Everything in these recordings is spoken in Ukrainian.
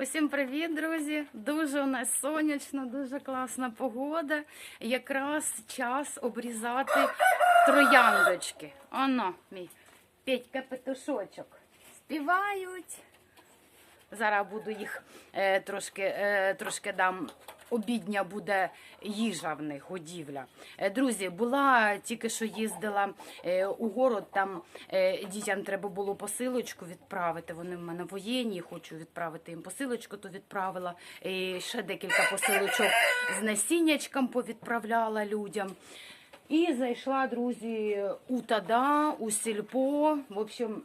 Усім привіт, друзі! Дуже у нас сонячно, дуже класна погода. Якраз час обрізати трояндочки. Оно, мій Петька петушочок. Співають. Зараз буду їх е, трошки, е, трошки дам. Обідня буде їжа в них, годівля. Е, Друзі, була тільки що їздила е, у город, там е, дітям треба було посилочку відправити. Вони в мене воєнні, хочу відправити їм посилочку, то відправила. І ще декілька посилочок з насіннячком повідправляла людям. І зайшла, друзі, у Тада, у Сільпо. В общем,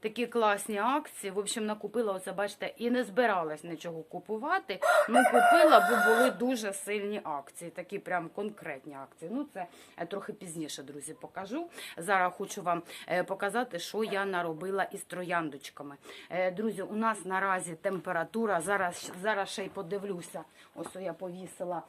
такі класні акції. В общем, накупила оце, бачите, і не збиралась нічого купувати. Ну, купила, бо були дуже сильні акції, такі прям конкретні акції. Ну, це трохи пізніше, друзі, покажу. Зараз хочу вам е, показати, що я наробила із трояндочками. Е, Друзі, у нас наразі температура. Зараз, зараз ще й подивлюся. Ось я повісила.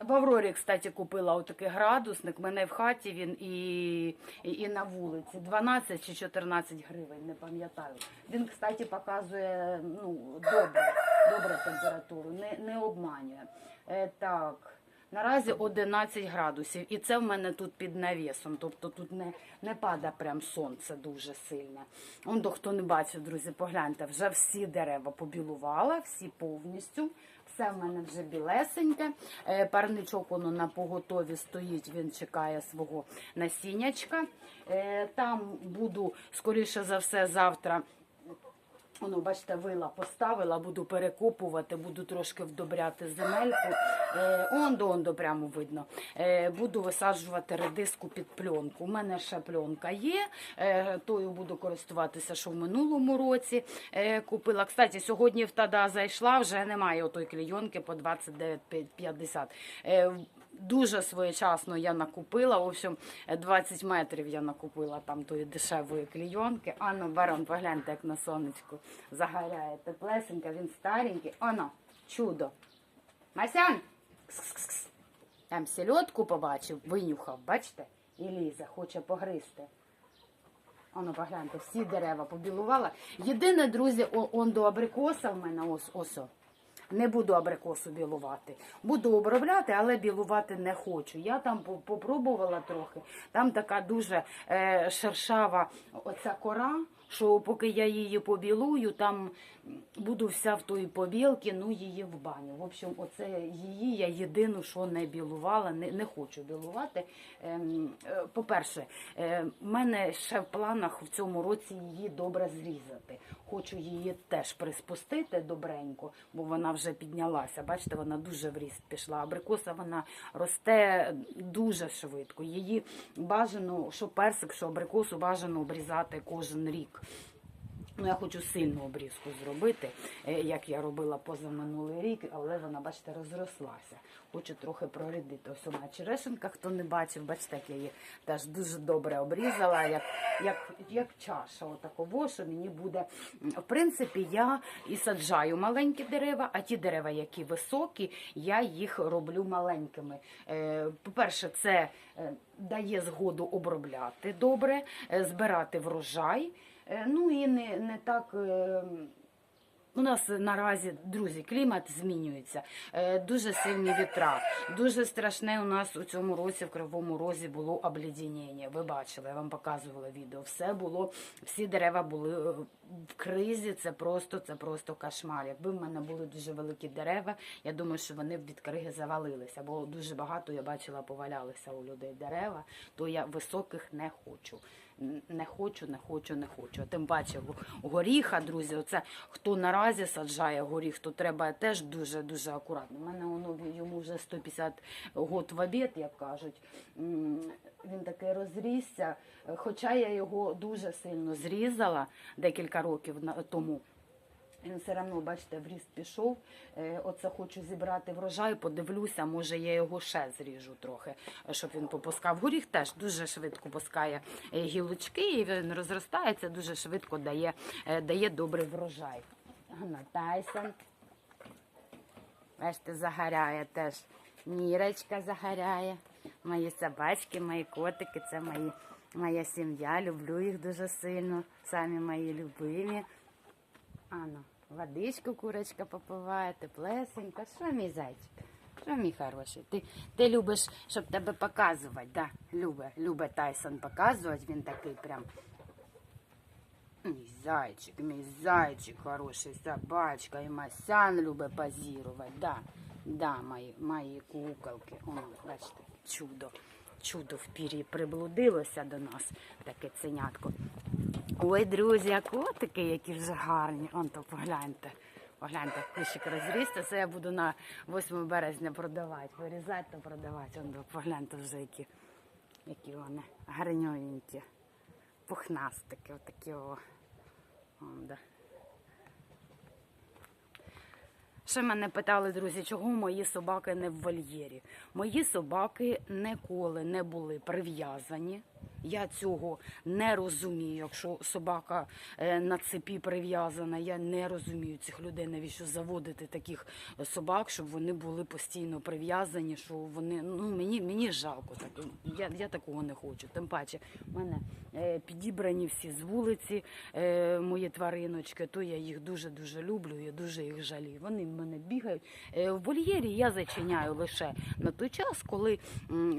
В Аврорі, кстати, купила отакий градусник. Мене в хаті він і, і, на вулиці. 12 чи 14 гривень, не пам'ятаю. Він, кстати, показує ну, добре, добре температуру, не, не обманює. Е, так. Наразі 11 градусів, і це в мене тут під навісом. Тобто тут не, не пада прям сонце дуже сильне. Он до хто не бачив, друзі, погляньте, вже всі дерева побілувала, всі повністю. Все в мене вже білесеньке. Е, Парничок воно на поготові стоїть, він чекає свого насіннячка. Е, Там буду, скоріше за все, завтра. Воно, бачите, вила поставила, буду перекопувати, буду трошки вдобряти земельку. Е, ондо, ондо прямо видно. Е, буду висаджувати редиску під пленку. У мене ще пленка є, е, тою буду користуватися, що в минулому році е, купила. Кстати, сьогодні в Тада зайшла, вже немає отої клійонки по 29,50. Е, Дуже своєчасно я накупила. В общем, 20 метрів я накупила там тої дешевої клійонки. Ано, барон, погляньте, як на сонечку загоряє. Теплесенька, він старенький. Оно, чудо. Масян! Кс-кс-кс. Там сільотку побачив, винюхав, бачите? І лізе, хоче погризти. Оно, погляньте, всі дерева побілувала. Єдине, друзі, он до абрикоса в мене ось осо. Не буду абрикосу білувати. Буду обробляти, але білувати не хочу. Я там по- попробувала трохи. Там така дуже е, шершава оця кора, що поки я її побілую, там буду вся в тої побілки, ну її в баню. В общем, оце її я єдину, що не білувала, не, не хочу білувати. Ем, е, По-перше, е, в мене ще в планах в цьому році її добре зрізати. Хочу її теж приспустити добренько, бо вона вже піднялася. Бачите, вона дуже в ріст пішла. Абрикоса вона росте дуже швидко. Її бажано, що персик, що абрикосу бажано обрізати кожен рік. Ну, я хочу сильну обрізку зробити, е, як я робила позаминулий рік, але вона, бачите, розрослася. Хочу трохи прорядити. Ось вона черешенка, хто не бачив, бачите, як я її теж дуже добре обрізала, як, як, як чаша отаково, що мені буде. В принципі, я і саджаю маленькі дерева, а ті дерева, які високі, я їх роблю маленькими. Е, По-перше, це е, дає згоду обробляти добре, збирати врожай. Е, Ну і не, не так. е, У нас наразі, друзі, клімат змінюється, Е, дуже сильні вітра. Дуже страшне у нас у цьому році в Кривому Розі було обледеніння. Ви бачили, я вам показувала відео. Все було, всі дерева були в кризі. Це просто, це просто кошмар. Якби в мене були дуже великі дерева, я думаю, що вони б від криги завалилися, бо дуже багато я бачила, повалялися у людей дерева, то я високих не хочу. Не хочу, не хочу, не хочу. Тим паче го- горіха, друзі, оце хто наразі саджає горіх, то треба теж дуже дуже акуратно. У мене воно йому вже 150 год в обід, як кажуть. Він такий розрісся. Хоча я його дуже сильно зрізала декілька років тому. Він все одно, бачите, в ріст пішов. Е, Оце хочу зібрати врожай, подивлюся, може я його ще зріжу трохи, щоб він попускав. Горіх теж дуже швидко пускає е, гілочки, і він розростається, дуже швидко дає, е, дає добрий врожай. Ганна Тайсон. Бачите, загоряє теж. Мірочка загоряє. Мої собачки, мої котики, це мої, моя сім'я. Люблю їх дуже сильно. Самі мої любимі. Ано, Водичку курочка попиває, теплесенько. Що мій зайчик? Що мій хороший? Ти, ти любиш, щоб тебе показувати, да? Любе, любе Тайсон показувати, він такий прям. Мій зайчик, мій зайчик, хороший собачка, і Масян любить позірувати, да. Да, мої, мої куколки. О, бачите, чудо. Чудо в пірі приблудилося до нас, таке ценятко. Ой, друзі, а котики, які вже гарні. Он то погляньте. Погляньте, кущик розрісся, це я буду на 8 березня продавати. Вирізати та продавати. Он то погляньте вже які, які вони гарнюненькі. Пухнастики, отакі о. Он, да. Ще мене питали, друзі, чого мої собаки не в вольєрі. Мої собаки ніколи не були прив'язані. Я цього не розумію. Якщо собака е, на цепі прив'язана, я не розумію цих людей, навіщо заводити таких собак, щоб вони були постійно прив'язані, що вони ну мені, мені жалко так. Я, я такого не хочу. Тим паче, в мене е, підібрані всі з вулиці е, мої твариночки, то я їх дуже дуже люблю, я дуже їх жалію. Вони в мене бігають. В вольєрі я зачиняю лише на той час, коли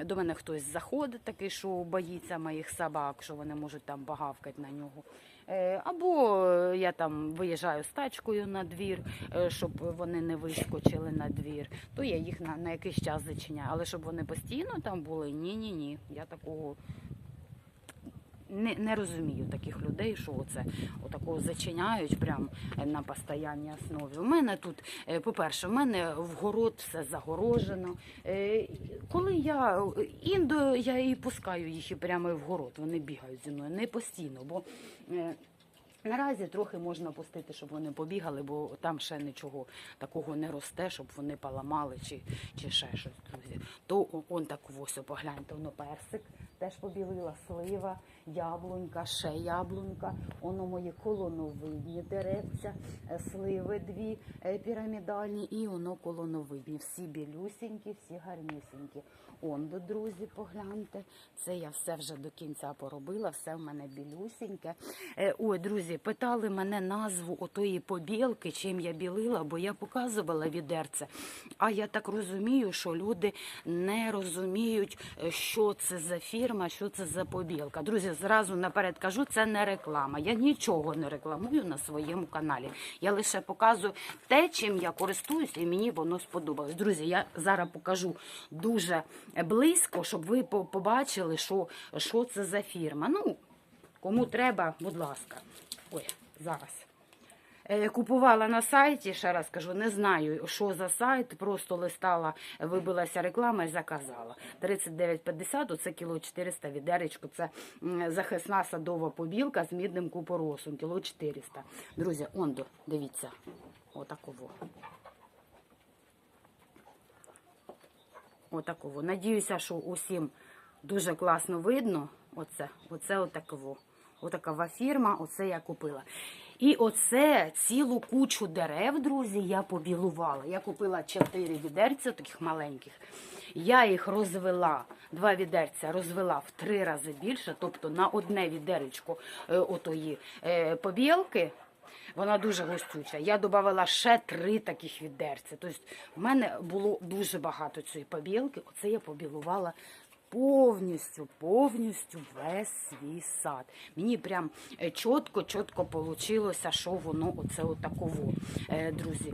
до мене хтось заходить, такий, що боїться моїх собак, що вони можуть там багавкати на нього. Е, Або я там виїжджаю з тачкою на двір, е, щоб вони не вискочили на двір, то я їх на, на якийсь час зачиняю. Але щоб вони постійно там були, ні, ні, ні. Я такого не, не розумію таких людей, що оце отакого зачиняють прям на постійній основі. У мене тут, е, по-перше, в мене в город все загорожено. Е, Коли я індо, я і пускаю їх і прямо в город. Вони бігають зі мною не постійно, бо. е, Наразі трохи можна пустити, щоб вони побігали, бо там ще нічого такого не росте, щоб вони поламали чи, чи ще щось. То он так ось, погляньте, воно персик теж побілила, слива, яблунька, ще яблунька, воно мої колоновидні деревця, е, сливи дві е, пірамідальні і воно колоновидні. Всі білюсінькі, всі гарнюсінькі. Он друзі, погляньте. Це я все вже до кінця поробила, все в мене білюсіньке. Е, Ой, друзі, питали мене назву отої побілки, чим я білила, бо я показувала відерце. А я так розумію, що люди не розуміють, що це за фірма, що це за побілка. Друзі, зразу наперед кажу, це не реклама. Я нічого не рекламую на своєму каналі. Я лише показую те, чим я користуюся, і мені воно сподобалось. Друзі, я зараз покажу дуже близько, щоб ви побачили, що, що це за фірма. Ну, кому треба, будь ласка. Ой, зараз. Е, Купувала на сайті, ще раз кажу, не знаю, що за сайт, просто листала, вибилася реклама і заказала. 39,50, оце кіло 400 відеречко, це захисна садова побілка з мідним купоросом, кіло 400. Друзі, ондо, дивіться, отаково. Отаково. Надіюся, що усім дуже класно видно. Оце, оце отаково. Отакова фірма, оце я купила. І оце цілу кучу дерев, друзі, я побілувала. Я купила чотири відерця, таких маленьких. Я їх розвела, два відерця розвела в три рази більше, тобто на одне відеречко е, отої е, побілки. Вона дуже густюча. Я додавала ще три таких відерця. Тобто в мене було дуже багато цієї побілки. Оце я побілувала повністю, повністю весь свій сад. Мені прям е, чітко, чітко вийшло, що воно оце отаково, Е, друзі.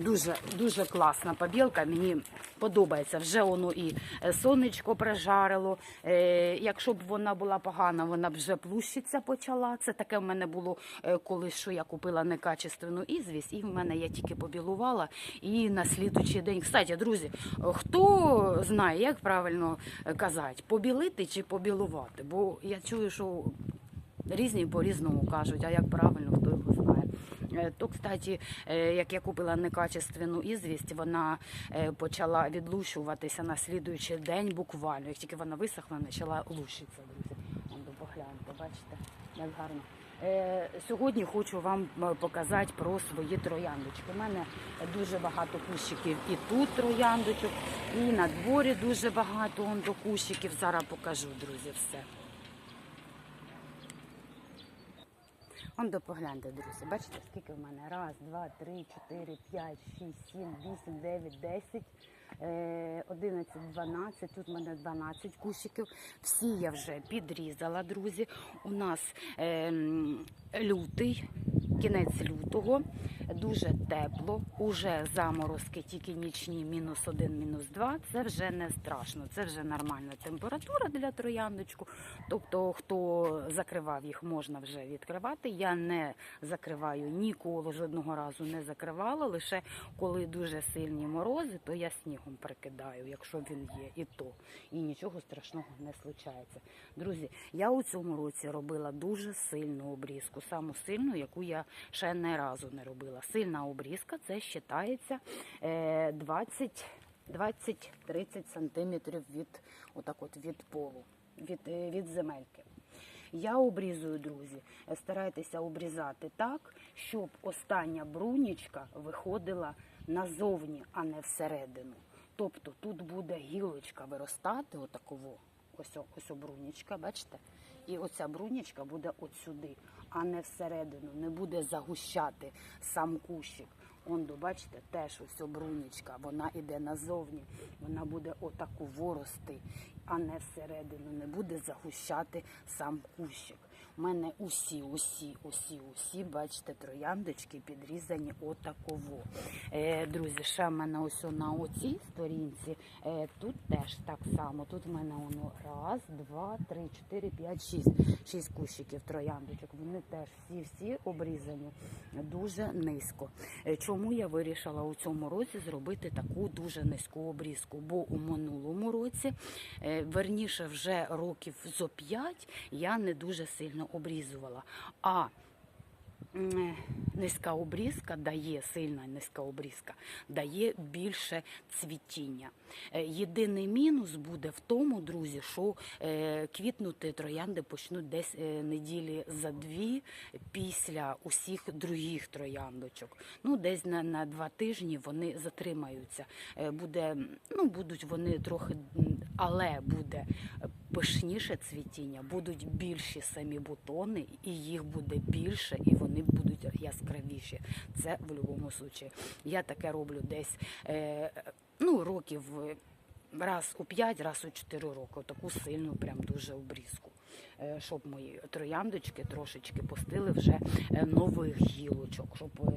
Дуже дуже класна побілка, мені подобається. Вже воно і е, сонечко прижарило. Е, якщо б вона була погана, вона б вже плющиться почала. Це таке в мене було е, колись, що я купила некачественну ізвість, і в мене я тільки побілувала. І на слідучий день. Кстати, друзі, хто знає, як правильно казати, побілити чи побілувати? Бо я чую, що різні по-різному кажуть, а як правильно, хто його То, кстати, е, як я купила некачественну ізвість, вона е, почала відлущуватися на слідуючий день буквально. Як тільки вона висохла, почала лущитися, друзі. Погляньте, бачите, як гарно. Е, Сьогодні хочу вам е, показати про свої трояндочки. У мене дуже багато кущиків і тут трояндочок, і на дворі дуже багато кущиків. Зараз покажу, друзі, все. Он до погляньте, друзі. Бачите, скільки в мене? Раз, два, три, чотири, п'ять, шість, сім, вісім, дев'ять, десять. одинадцять, дванадцять. тут в мене 12 кущиків. Всі я вже підрізала, друзі. У нас е, лютий, кінець лютого, дуже тепло, уже заморозки, тільки нічні, мінус 1, мінус 2. Це вже не страшно, це вже нормальна температура для трояндочку. Тобто, хто закривав їх, можна вже відкривати. Я не закриваю ніколи, жодного разу не закривала. Лише коли дуже сильні морози, то я снігом прикидаю, якщо він є, і то. І нічого страшного не случається. Друзі, я у цьому році робила дуже сильну обрізку, саму сильну, яку я ще не разу не робила. Сильна обрізка це вважається 20 20-30 сантиметрів від, отак от від полу, від, е, від земельки. Я обрізую, друзі. е, Старайтеся обрізати так, щоб остання брунічка виходила назовні, а не всередину. Тобто тут буде гілочка виростати, отаково. Ось, ось брунічка, бачите? І оця брунічка буде от сюди, а не всередину. Не буде загущати сам кущик. Он, до, бачите, теж ось о вона йде назовні, вона буде отаку ворости, а не всередину, не буде загущати сам кущик. У мене усі, усі, усі, усі, бачите, трояндочки підрізані отаково. Е, друзі, ще в мене ось на оцій сторінці, е, тут теж так само. Тут в мене воно раз, два, три, чотири, п'ять, шість. Шість кущиків трояндочок. Вони теж всі-всі обрізані дуже низько. Е, Чому я вирішила у цьому році зробити таку дуже низьку обрізку? Бо у минулому році, е, верніше, вже років зо п'ять я не дуже сильно обрізувала. А низька обрізка дає, сильна низька обрізка дає більше цвітіння. Е, Єдиний мінус буде в тому, друзі, що е, квітнути троянди почнуть десь е, неділі за дві після усіх других трояндочок. Ну, десь на, на два тижні вони затримаються. Буде, ну, будуть вони трохи, але буде пишніше цвітіння, будуть більші самі бутони, і їх буде більше, і вони будуть яскравіші. Це в будь-якому випадку. Я таке роблю десь е, ну, років е, раз у 5, раз у 4 роки. Таку сильну, прям дуже обрізку. Е, Щоб мої трояндочки трошечки пустили вже е, нових гілочок, щоб е,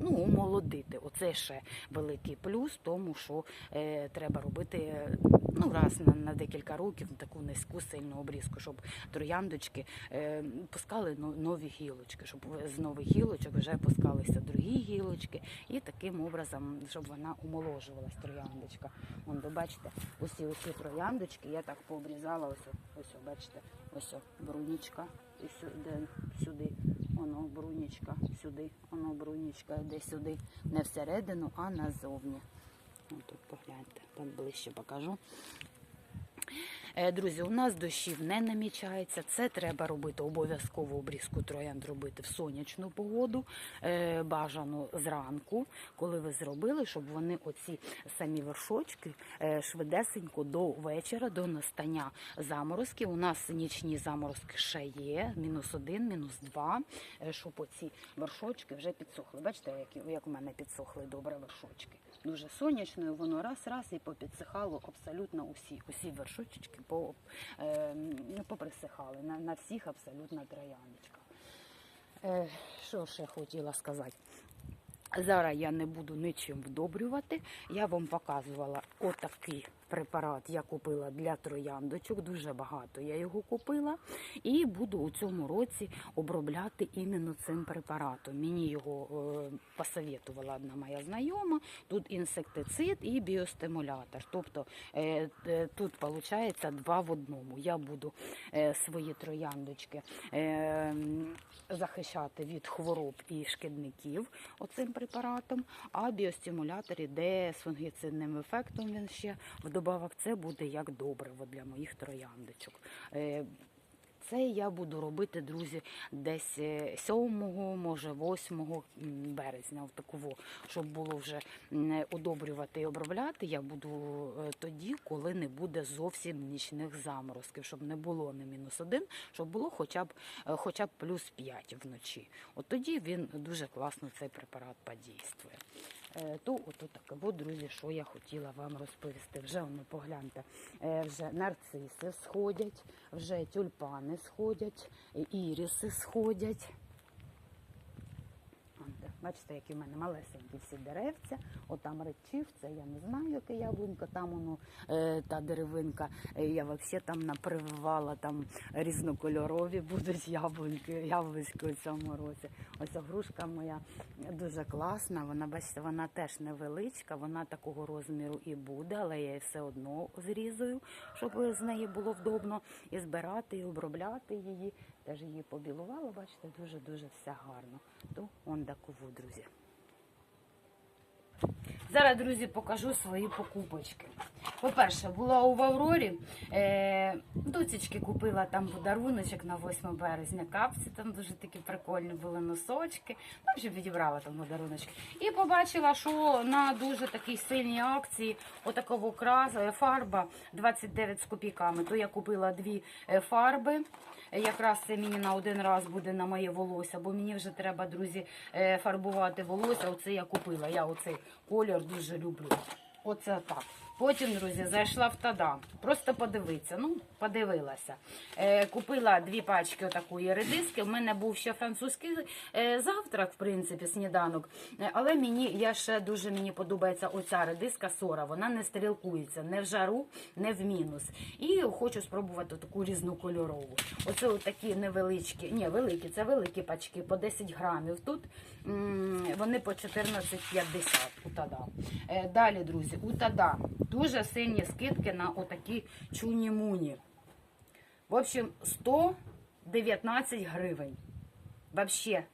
ну, омолодити. Оце ще великий плюс, тому що е, треба робити ну, раз на, на декілька років таку низьку сильну обрізку, щоб трояндочки е, пускали нові гілочки, щоб з нових гілочок вже пускалися другі гілочки, і таким образом, щоб вона омоложувалась, трояндочка. Вон, ви бачите, усі усі трояндочки я так пообрізала, ось, ось, бачите, ось брунічка, і сюди, сюди, воно брунічка, сюди, воно брунічка, йде сюди, не всередину, а назовні. Ось тут погляньте, так ближче покажу. Е, Друзі, у нас дощів не намічається. Це треба робити обов'язково обрізку троянд робити в сонячну погоду, е, бажано зранку, коли ви зробили, щоб вони оці самі вершочки е, швидесенько до вечора, до настання заморозків. У нас нічні заморозки ще є, мінус один, мінус два, щоб оці вершочки вже підсохли. Бачите, як у мене підсохли добре вершочки. Дуже сонячною, воно раз-раз і попідсихало абсолютно усі. Усі вершочечки по, е, поприсихали на, на всіх абсолютно трояночка. Е, що ще хотіла сказати? Зараз я не буду нічим вдобрювати. Я вам показувала отакий препарат. Я купила для трояндочок. Дуже багато я його купила. І буду у цьому році обробляти іменно цим препаратом. Мені його е, посоветувала одна моя знайома. Тут інсектицид і біостимулятор. Тобто е, е, тут виходить два в одному. Я буду е, свої трояндочки е, захищати від хвороб і шкідників оцим препаратом, а біостимулятор іде з фунгіцидним ефектом. Він ще вдобавок це буде як добриво для моїх трояндочок. Е, це я буду робити, друзі, десь е, 7, може 8 березня, в таково, щоб було вже м, удобрювати і обробляти. Я буду е, тоді, коли не буде зовсім нічних заморозків, щоб не було не мінус один, щоб було хоча б е, хоча б плюс 5 вночі. От тоді він дуже класно цей препарат подійствує. Е, То ото таке, бо, друзі, що я хотіла вам розповісти. Вже воно погляньте, е, вже нарциси сходять, вже тюльпани сходять, іріси сходять. Бачите, які в мене малесенькі всі деревця. Отам речів, це я не знаю, яке яблунько, там воно е, та деревинка. Е, я взагалі там напрививала там різнокольорові будуть яблуньки, яблучки у цьому році. Ось грушка моя дуже класна. Вона, бачите, вона теж невеличка, вона такого розміру і буде, але я її все одно зрізую, щоб з неї було вдобно і збирати, і обробляти її. Теж її побілувала, бачите, дуже-дуже все гарно. То он друзі. Зараз, друзі, покажу свої покупочки. По-перше, була у Аврорі. Е, доцічки купила там подаруночок на 8 березня. Капці там дуже такі прикольні були носочки. Ну, вже відібрала там подаруночки. І побачила, що на дуже такій сильній акції отакого крас, е, фарба 29 з копійками. То я купила дві е, фарби. Якраз це мені на один раз буде на моє волосся, бо мені вже треба, друзі, е, фарбувати волосся. Оце я купила. Я оцей колір дуже люблю. Оце так. Потім, друзі, зайшла в Тадам. Просто подивитися. Ну, подивилася. Е, купила дві пачки отакої редиски. У мене був ще французький е, завтрак, в принципі, сніданок. Е, але мені я ще дуже мені подобається оця редиска сора. Вона не стрілкується не в жару, не в мінус. І хочу спробувати таку різнокольорову. Оце такі невеличкі, ні, великі, це великі пачки по 10 грамів. Тут вони по 14,50 у Тадам. Е, Далі, друзі, у Тадам дуже сильні скидки на отакі чуні-муні. В общем, 119 гривень. Вообще,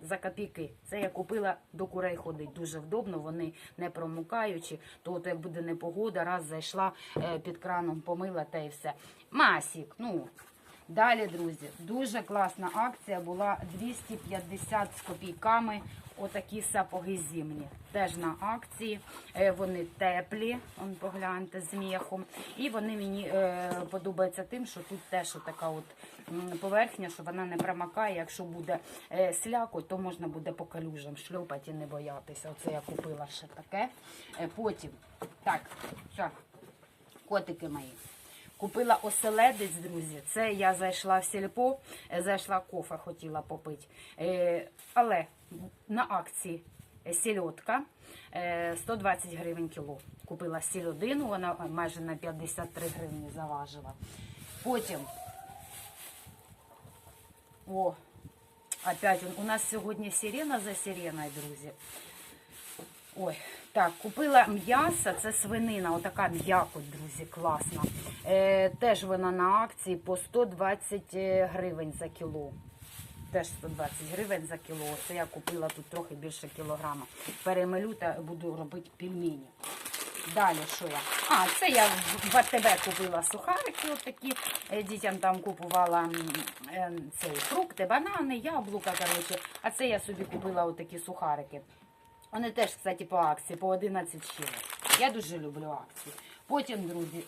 за копійки. Це я купила до курей ходить дуже вдобно, вони не промокаючі. То от як буде непогода, раз зайшла е, під краном, помила та і все. Масік, ну. Далі, друзі, дуже класна акція була 250 з копійками. Отакі сапоги зимні. Теж на акції. Е, Вони теплі, он погляньте з м'яхом. І вони мені е, подобаються тим, що тут теж така от поверхня, що вона не промакає. Якщо буде е, сляко, то можна буде по калюжам шльопати і не боятися. Оце я купила ще таке. Потім, так, все, котики мої. Купила оселедець, друзі. Це я зайшла в сільпо, е, зайшла кофе, хотіла попити. Е, але на акції сільотка е, 120 гривень кіло. Купила сільодину, вона майже на 53 гривні заважила. Потім, о, опять у нас сьогодні сирена за сиреною, друзі. Ой, так, купила м'ясо, це свинина, отака м'якоть, друзі, класна. Е, теж вона на акції по 120 гривень за кіло. Теж 120 гривень за кіло. Це я купила тут трохи більше кілограма. Перемелю та буду робити пельмені. Далі що я? А, це я в АТБ купила сухарики, отакі. Е, Дітям там купувала е, цей, фрукти, банани, яблука. Коротше. А це я собі купила отакі сухарики. Вони теж, кстати, по акції, по 11 чимось. Я дуже люблю акції. Потім, друзі,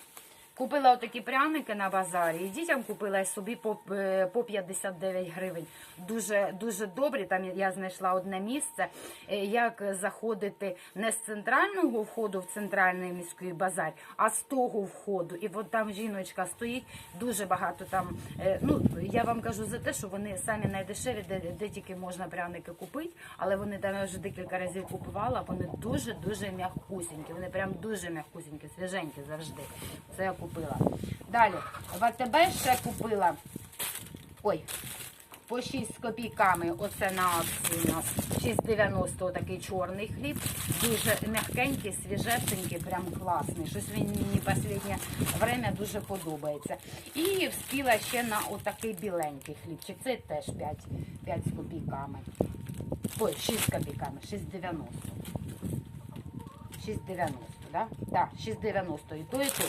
купила отакі пряники на базарі. І дітям купила собі по, е, по 59 гривень. Дуже, дуже добрі. Там я знайшла одне місце, е, як заходити не з центрального входу в центральний міський базар, а з того входу. І от там жіночка стоїть, дуже багато там. е, Ну, я вам кажу за те, що вони самі найдешеві, де, де тільки можна пряники купити, але вони там я вже декілька разів купувала, вони дуже-дуже м'якусінькі. Вони прям дуже м'якусінькі, свіженькі завжди. Це я купила. Далі, в АТБ ще купила. Ой, по 6 з копійками. Оце на акції у нас 6,90 такий чорний хліб. Дуже м'якенький, свіжесенький, прям класний. Щось він мені останнє время дуже подобається. І вспіла ще на отакий біленький хлібчик. Це теж 5, 5 з копійками. Ой, 6 з копійками, 6,90. 6,90, да? Так, 6,90 і то, і то.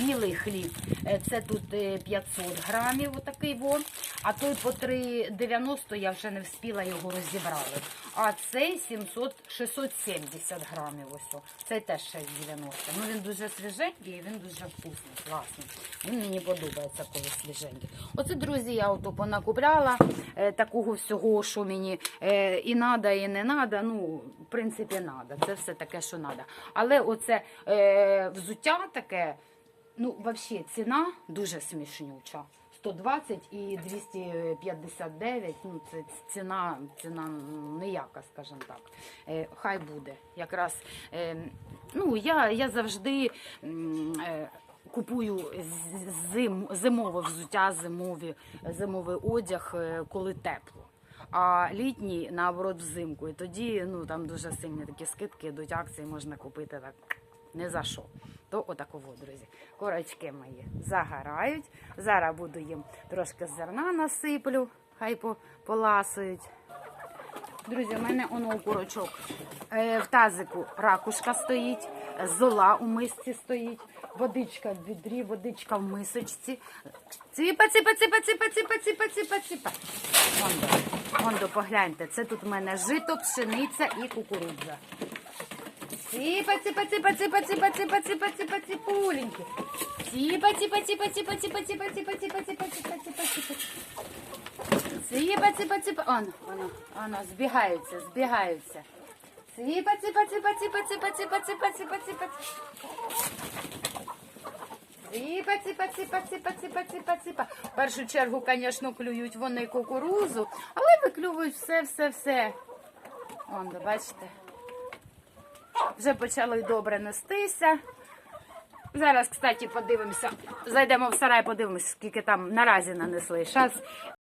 Білий хліб, е, це тут е, 500 грамів, отакий во. А той по 3,90 я вже не встигла його розібрали. А цей 700, 670 грамів ось. Цей теж 6,90. Ну він дуже свіженький і він дуже вкусний, класний. Він мені подобається, коли свіженький. Оце, друзі, я ото понакупляла е, такого всього, що мені е, і надо, і не надо. Ну, в принципі, надо. Це все таке, що надо. Але оце е, взуття таке, ну, взагалі, ціна дуже смішнюча. 120 і 259, ну це ціна, ціна ніяка, скажімо так. Е, хай буде. Якраз е, ну, я, я завжди е, купую зим, зимове взуття, зимові, зимовий одяг, коли тепло. А літній, наоборот, взимку. І тоді ну, там дуже сильні такі скидки йдуть, акції можна купити так не за що. То отаково, друзі. Корочки мої загорають. Зараз буду їм трошки зерна насиплю, хай поласують. Друзі, у мене оно у курочок. Е, в тазику ракушка стоїть, зола у мисці стоїть, водичка в відрі, водичка в мисочці. Ціпа, ціпа, ціпа, ціпа, ціпа, ціпа, ціпа, ціпа. Мондо, Мондо, погляньте, це тут у мене жито, пшениця і кукурудза. Ціпа, ціпа, ціпа, ціпа, ціпа, ціпа, ціпа, ціпа, ціпуленьки. Ціпа, ціпа, ціпа, ціпа, ціпа, ціпа, ціпа, ціпа, ціпа, ціпа, ціпа, ціпа. Ціпа, ціпа, ціпа. Оно, воно, воно, збігаються, збігаються. Ціпа, ціпа, ціпа, ціпа, ціпа, ціпа, ціпа, ціпа, ціпа. Ціпа, ціпа, ціпа, ціпа, ціпа, ціпа, ціпа. В першу чергу, звісно, клюють вони кукурузу, але виклюють все, все, все. Вон, бачите. Вже почали добре нестися. Зараз, кстати, подивимося. Зайдемо в сарай, подивимося, скільки там наразі нанесли. Зараз